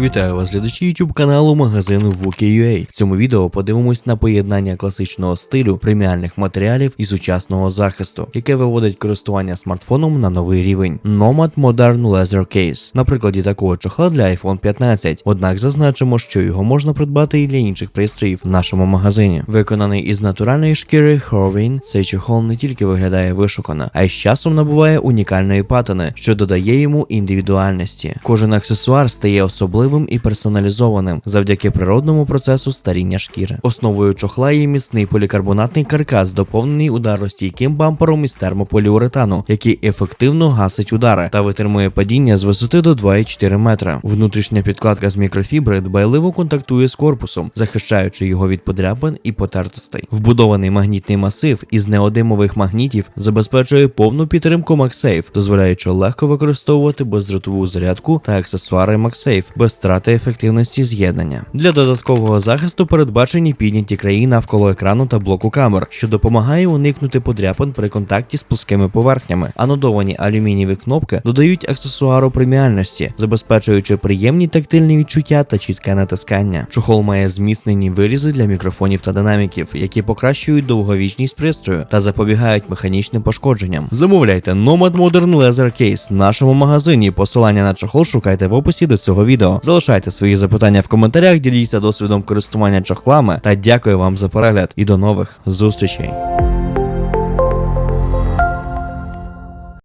Вітаю вас, глядачі YouTube каналу магазину Wookie.ua. В цьому відео подивимось на поєднання класичного стилю, преміальних матеріалів і сучасного захисту, яке виводить користування смартфоном на новий рівень. Nomad Modern Leather Case. На прикладі такого чохла для iPhone 15. Однак зазначимо, що його можна придбати і для інших пристроїв в нашому магазині. Виконаний із натуральної шкіри Horwin, цей чохол не тільки виглядає вишукано, а й з часом набуває унікальної патини, що додає йому індивідуальності. Кожен аксесуар стає особливим і персоналізованим завдяки природному процесу старіння шкіри. Основою чохла є міцний полікарбонатний каркас, доповнений ударостійким бампером із термополіуретану, який ефективно гасить удари та витримує падіння з висоти до 2,4 метра. Внутрішня підкладка з мікрофібри дбайливо контактує з корпусом, захищаючи його від подряпин і потертостей. Вбудований магнітний масив із неодимових магнітів забезпечує повну підтримку MagSafe, дозволяючи легко використовувати бездротову зарядку та аксесуари MagSafe без страти ефективності з'єднання. Для додаткового захисту передбачені підняті краї навколо екрану та блоку камер, що допомагає уникнути подряпин при контакті з плоскими поверхнями. Анодовані алюмінієві кнопки додають аксесуару преміальності, забезпечуючи приємні тактильні відчуття та чітке натискання. Чохол має зміцнені вирізи для мікрофонів та динаміків, які покращують довговічність пристрою та запобігають механічним пошкодженням. Замовляйте Nomad Modern Leather Case в нашому магазині. Посилання на чохол шукайте в описі до цього Залишайте свої запитання в коментарях, діліться досвідом користування чохлами та дякую вам за перегляд і до нових зустрічей.